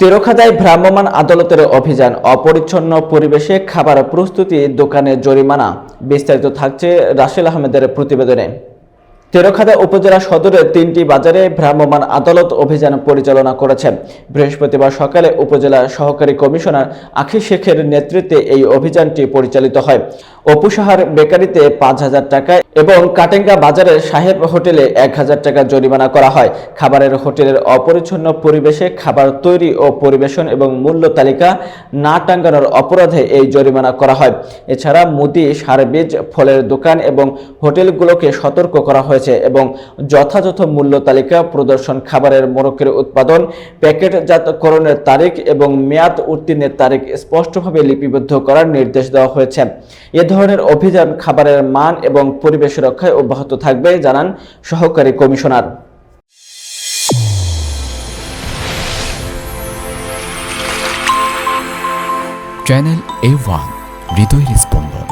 তেরোখাদায় ভ্রাম্যমাণ আদালতের অভিযান অপরিচ্ছন্ন পরিবেশে খাবার প্রস্তুতি দোকানে জরিমানা। বিস্তারিত থাকছে রাসেল আহমেদের প্রতিবেদনে। তেরোখাদা উপজেলা সদরের তিনটি বাজারে ভ্রাম্যমাণ আদালত অভিযান পরিচালনা করেছে। বৃহস্পতিবার সকালে উপজেলা সহকারী কমিশনার আখি শেখের নেতৃত্বে এই অভিযানটি পরিচালিত হয়। অপুসাহার বেকারিতে পাঁচ হাজার টাকা এবং কাটেঙ্গা বাজারের সাহেব হোটেলে এক হাজার টাকা জরিমানা করা হয়। খাবারের হোটেলের অপরিচ্ছন্ন পরিবেশে খাবার তৈরি ও পরিবেশন এবং মূল্য তালিকা না টাঙ্গানোর অপরাধে এই জরিমানা করা হয়। এছাড়া মুদি সার বীজ ফলের দোকান এবং হোটেলগুলোকে সতর্ক করা হয়েছে। এবং যথাযথ মূল্য তালিকা প্রদর্শন খাবারের মোড়কের উৎপাদন প্যাকেটজাতকরণের তারিখ এবং মেয়াদ উত্তীর্ণের তারিখ স্পষ্টভাবে লিপিবদ্ধ করার নির্দেশ দেওয়া হয়েছে। এ ধরনের অভিযান খাবারের মান এবং পরিবেশ রক্ষায় অব্যাহত থাকবে, জানান সহকারী কমিশনার। চ্যানেল এ ওয়ান, হৃদয়ের স্পন্দন।